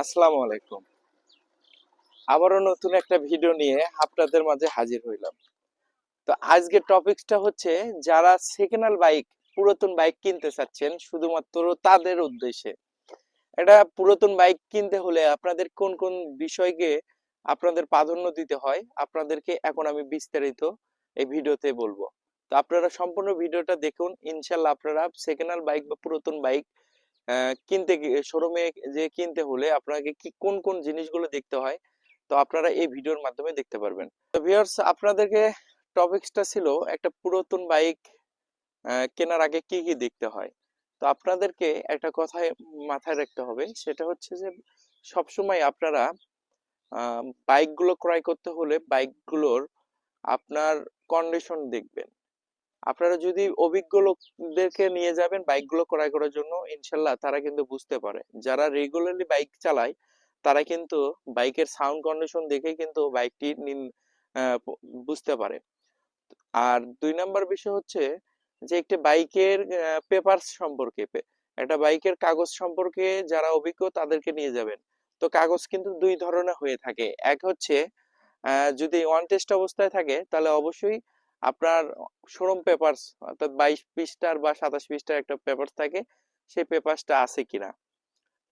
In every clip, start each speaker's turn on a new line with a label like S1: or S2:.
S1: আসসালামু আলাইকুম। আবারও নতুন একটা ভিডিও নিয়ে আপনাদের মাঝে হাজির হইলাম। তো আজকের টপিকসটা হচ্ছে, যারা সেকেন্ড হ্যান্ড বাইক পুরাতন বাইক কিনতে চাচ্ছেন, শুধুমাত্র তাদের উদ্দেশ্যে। এটা পুরাতন বাইক কিনতে হলে আপনাদের কোন কোন বিষয়কে আপনাদের প্রাধান্য দিতে হয়, আপনাদেরকে এখন আমি বিস্তারিত এই ভিডিওতে বলব। তো আপনারা সম্পূর্ণ ভিডিওটা দেখুন। ইনশাল্লাহ আপনারা সেকেন্ড হ্যান্ড বাইক বা পুরাতন বাইক কিনতে শোরুমে যে কিনতে হলে আপনাকে কি, কোন কোন জিনিসগুলো দেখতে হয়? তো আপনারা এই ভিডিওর মাধ্যমে দেখতে পারবেন। তো ভিউয়ার্স, আপনাদেরকে টপিকসটা ছিল একটা পুরাতন বাইক কেনার আগে কি কি দেখতে হয়? তো আপনাদেরকে একটা কথায় মাথায় রাখতে হবে, সেটা হচ্ছে যে সবসময় আপনারা বাইকগুলো ক্রয় করতে হলে বাইকগুলোর আপনার কন্ডিশন দেখবেন। আপনারা যদি অভিজ্ঞ লোকদেরকে নিয়ে যাবেন বাইকগুলো ক্রয় করার জন্য, ইনশাল্লাহ তারা কিন্তু বুঝতে পারে। যারা রেগুলারলি বাইক চালায়, তারা কিন্তু বাইকের সাউন্ড কন্ডিশন দেখে কিন্তু বাইকটি বুঝতে পারে। আর দুই নাম্বার বিষয় হচ্ছে যে একটি বাইকের পেপারস সম্পর্কে একটা বাইকের কাগজ সম্পর্কে যারা অভিজ্ঞ তাদেরকে নিয়ে যাবেন। তো কাগজ কিন্তু দুই ধরনের হয়ে থাকে। এক হচ্ছে যদি ওয়ান টেস্ট অবস্থায় থাকে, তাহলে অবশ্যই আপনার শোরুম পেপারস অর্থাৎ বাইশ পৃষ্ঠার বা সাতাশ পৃষ্ঠার একটা পেপারস থাকে, সেই পেপারসটা আছে কিনা?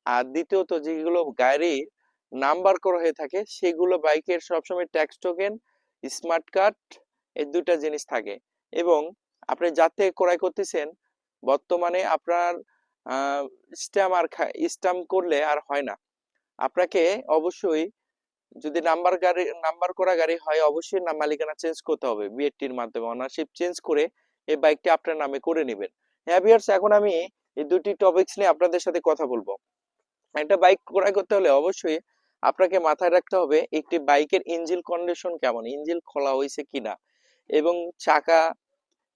S1: আর দ্বিতীয়ত, যেগুলো গাড়ির নাম্বার করা হয়ে থাকে, সেগুলো বাইকের সবসময় ট্যাক্স টোকেন স্মার্ট কার্ড এই দুটা জিনিস থাকে। এবং আপনি যাতে ক্রয় করতেছেন, বর্তমানে আপনার স্ট্যাম্প আর স্ট্যাম্প করলে আর হয় না। আপনাকে অবশ্যই যদি নাম্বার গাড়ি নাম্বার করা গাড়ি হয়, অবশ্যই নাম মালিকানা চেঞ্জ করতে হবে বিএটির মাধ্যমে। অনারশিপ চেঞ্জ করে এই বাইকটি আপনার নামে করে নেবেন। হ্যাঁ ভিউয়ার্স এখন আমি এই দুটি টপিকস নিয়ে আপনাদের সাথে কথা বলব। একটা বাইক ক্রয় করতে হলে অবশ্যই আপনাকে মাথায় রাখতে হবে একটি বাইকের ইঞ্জিন কন্ডিশন কেমন ইঞ্জিন খোলা হয়েছে কিনা এবং চাকা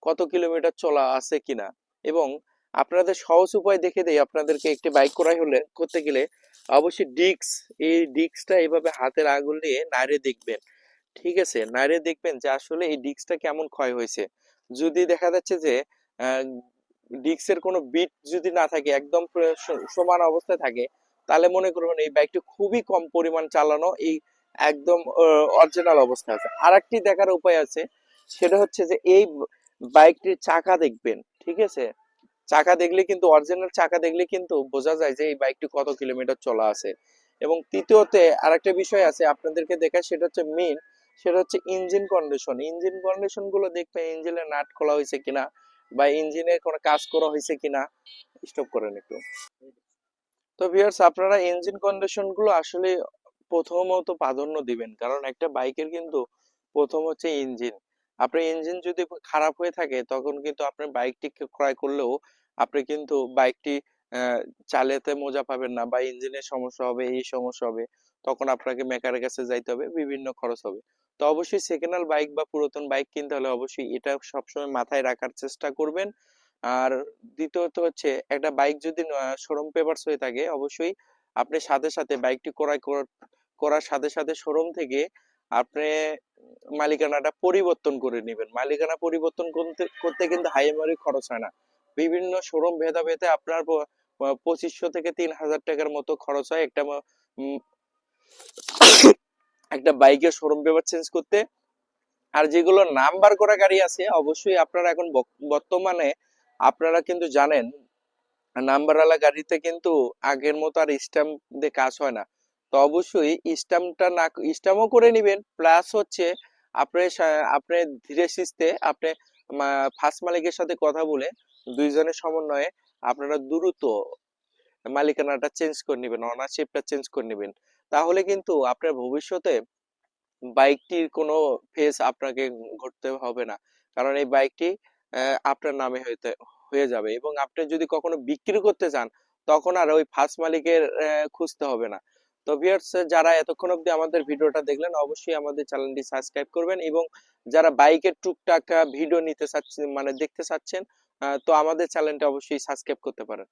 S1: কত কিলোমিটার চলা আছে কিনা এবং আপনাদের সহজ উপায় দেখে দেই, আপনাদেরকে একটি বাইক ক্রয় হলে করতে গেলে অবশ্যই ডিক্স এই ডিক্সটা এইভাবে হাতের আঙুল নিয়ে নাড়ে দেখবেন। ঠিক আছে? নাড়ে দেখবেন যে আসলে এই ডিক্সটা কেমন ক্ষয় হয়েছে। যদি দেখা যাচ্ছে যে ডিক্সের কোনো বিট যদি না থাকে, একদম সমান অবস্থায় থাকে, তাহলে মনে করবেন এই বাইকটি খুবই কম পরিমাণ চালানো এই একদম অরিজিনাল অবস্থা আছে। আর দেখার উপায় আছে, সেটা হচ্ছে যে এই বাইকটির চাকা দেখবেন। ঠিক আছে? চাকা দেখলে কিন্তু অরিজিনাল চাকা দেখলে কিন্তু বোঝা যায় যে এই বাইকটি কত কিলোমিটার চলা আছে। এবং তৃতীয়তে আরেকটা বিষয় আছে, আপনাদেরকে দেখায় সেটা হচ্ছে মেন সেটা হচ্ছে ইঞ্জিন কন্ডিশন ইঞ্জিন কন্ডিশনগুলো দেখবে ইঞ্জিনের নাট খোলা হয়েছে কিনা বা ইঞ্জিনের কোনো কাজ করা হয়েছে কিনা স্টপ করেন একটু। তো ভিউয়ার্স আপনারা ইঞ্জিন কন্ডিশনগুলো আসলে প্রথমত প্রাধান্য দিবেন, কারণ একটা বাইকের কিন্তু প্রথম হচ্ছে ইঞ্জিন আপনার ইঞ্জিন যদি খারাপ হয়ে থাকে, তখন কিন্তু আপনার বাইকটি ক্রয় করলেও আপনি কিন্তু বাইকটি চালাতে মজা পাবেন না বা ইঞ্জিনের সমস্যা হবে, এই সমস্যা হবে, তখন আপনাকে মেকারের কাছে যাইতে হবে, বিভিন্ন খরচ হবে। তো অবশ্যই সেকেন্ড হ্যান্ড বাইক বা পুরাতন বাইক কিনতে হলে অবশ্যই এটা সবসময় মাথায় রাখার চেষ্টা করবেন। আর দ্বিতীয়ত হচ্ছে, একটা বাইক যদি শোরুম পেপারস হয়ে থাকে, অবশ্যই আপনি সাথে সাথে বাইকটি ক্রয় করার সাথে সাথে শোরুম থেকে আপনি মালিকানাটা পরিবর্তন করে নেবেন। মালিকানা পরিবর্তন করতে কিন্তু হাইমারি খরচ হয় না। বিভিন্ন শোরুম ভেদা ভেদে আপনার পঁচিশশো থেকে তিন হাজার টাকার মতো খরচ হয় একটা একটা বাইকের শোরুম পেপার চেঞ্জ করতে। আর যেগুলো নাম্বার করা গাড়ি আছে, অবশ্যই আপনারা এখন বর্তমানে আপনারা কিন্তু জানেন, নাম্বারওয়ালা গাড়িতে কিন্তু আগের মতো আর স্ট্যাম্প দিয়ে কাজ হয় না। তো অবশ্যই স্ট্যাম্পটা না স্ট্যাম্পও করে নেবেন। প্লাস হচ্ছে আপনি আপনি ধীরে সুস্থে আপনি ফার্স্ট মালিকের সাথে কথা বলে দুইজনের সমন্বয়ে আপনারা দ্রুত মালিকানাটা চেঞ্জ করে নেবেন অনারশিপটা চেঞ্জ করে নেবেন। তাহলে কিন্তু আপনার ভবিষ্যতে বাইকটির কোনো ফেস আপনাকে ঘটতে হবে না। কারণ এই বাইকটি আপনার নামে হইতে, হয়ে যাবে এবং আপনি যদি কখনো বিক্রি করতে চান, তখন আর ওই ফার্স্ট মালিকের খুঁজতে হবে না। তো ভিউয়ার্স যারা এতক্ষণ অবধি আমাদের ভিডিওটা দেখলেন, অবশ্যই আমাদের চ্যানেলটি সাবস্ক্রাইব করবেন এবং যারা বাইকের টুকটাক ভিডিও নিতে চাচ্ছেন মানে দেখতে চাচ্ছেন তো আমাদের চ্যানেলটা অবশ্যই সাবস্ক্রাইব করতে পারেন।